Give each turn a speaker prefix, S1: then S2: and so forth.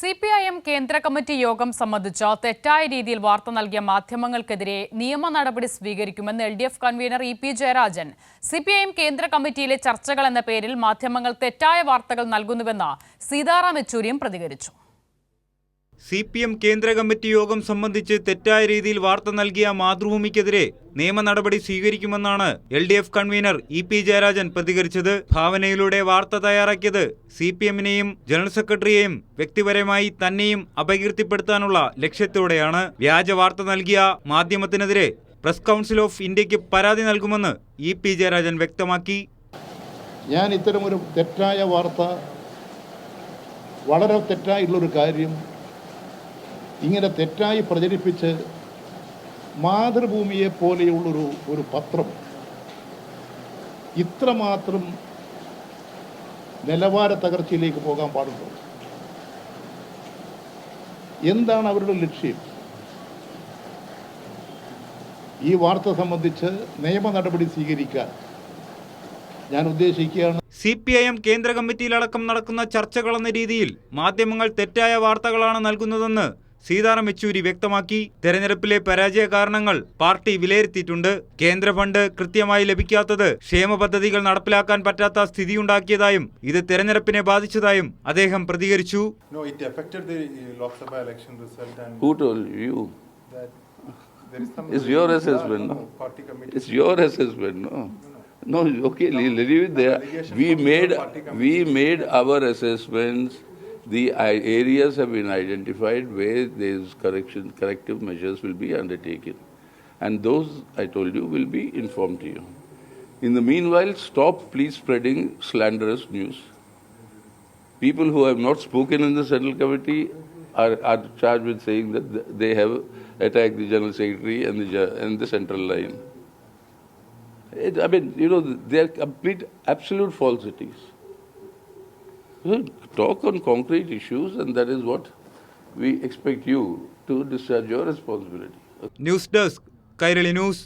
S1: C P I M കേന്ദ്ര committee യോഗം സംബന്ധിച്ച തെറ്റായ രീതിയിൽ വാർത്ത നൽകിയ മാധ്യമങ്ങൾക്കെതിരെ നിയമ നടപടി സ്വീകരിക്കുമെന്ന് L D F convener E P Jayarajan. C P I M കേന്ദ്ര കമ്മിറ്റിയിലെ ചർച്ചകൾ എന്ന പേരിൽ മാധ്യമങ്ങൾ തെറ്റായ വാർത്തകൾ നൽകുന്നുവെന്ന് സീതാറാം യെച്ചൂരിയും പ്രതികരിച്ചു.
S2: സി പി എം കേന്ദ്ര കമ്മിറ്റി യോഗം സംബന്ധിച്ച് തെറ്റായ രീതിയിൽ വാർത്ത നൽകിയ മാതൃഭൂമിക്കെതിരെ നിയമ നടപടി സ്വീകരിക്കുമെന്നാണ് L D F convener E P Jayarajan പ്രതികരിച്ചത്. ഭാവനയിലൂടെ വാർത്ത തയ്യാറാക്കിയത് സി പി എമ്മിനെയും ജനറൽ സെക്രട്ടറിയെയും വ്യക്തിപരമായി തന്നെയും അപകീർത്തിപ്പെടുത്താനുള്ള ലക്ഷ്യത്തോടെയാണ്. വ്യാജ വാർത്ത നൽകിയ മാധ്യമത്തിനെതിരെ പ്രസ് കൗൺസിൽ ഓഫ് ഇന്ത്യയ്ക്ക് പരാതി നൽകുമെന്ന് ഇ പി ജയരാജൻ വ്യക്തമാക്കി.
S3: ഞാൻ ഇത്തരമൊരു തെറ്റായ വാർത്ത വളരെ തെറ്റായിട്ടുള്ളൊരു കാര്യം ഇങ്ങനെ തെറ്റായി പ്രചരിപ്പിച്ച് മാതൃഭൂമിയെ പോലെയുള്ളൊരു ഒരു പത്രം ഇത്രമാത്രം നിലവാര തകർച്ചയിലേക്ക് പോകാൻ പാടുള്ളൂ എന്താണ് അവരുടെ ലക്ഷ്യം? ഈ വാർത്ത സംബന്ധിച്ച് നിയമ നടപടി സ്വീകരിക്കാൻ ഞാൻ ഉദ്ദേശിക്കുകയാണ്.
S2: സി പി ഐ എം കേന്ദ്ര കമ്മിറ്റിയിലടക്കം നടക്കുന്ന ചർച്ചകളെന്ന രീതിയിൽ മാധ്യമങ്ങൾ തെറ്റായ വാർത്തകളാണ് നൽകുന്നതെന്ന് സീതാറാം യെച്ചൂരി വ്യക്തമാക്കി തെരഞ്ഞെടുപ്പിലെ പരാജയ കാരണങ്ങൾ പാർട്ടി വിലയിരുത്തിയിട്ടുണ്ട് കേന്ദ്ര ഫണ്ട് കൃത്യമായി ലഭിക്കാത്തത് ക്ഷേമ പദ്ധതികൾ നടപ്പിലാക്കാൻ പറ്റാത്ത സ്ഥിതിയുണ്ടാക്കിയതായും ഇത് തെരഞ്ഞെടുപ്പിനെ ബാധിച്ചതായും അദ്ദേഹം പ്രതികരിച്ചു
S4: No, it affected the uh, Lok Sabha election result and
S5: Who told you?
S4: that there is some.
S5: It's your assessment,
S4: no,
S5: no?
S4: no, Party committee.
S5: It's your assessment, no? No, okay, leave it there. We made, we made our assessments. The areas have been identified where these correction, corrective measures will be undertaken. And those, I told you, will be informed to you. In the meanwhile, stop please spreading slanderous news. People who have not spoken in the Central Committee are, are charged with saying that they have attacked the General Secretary and the, and the central line. It, I mean, you know, they are complete, absolute falsities. So talk on concrete issues, and that is what we expect you to discharge your responsibility.
S2: News desk Kairali news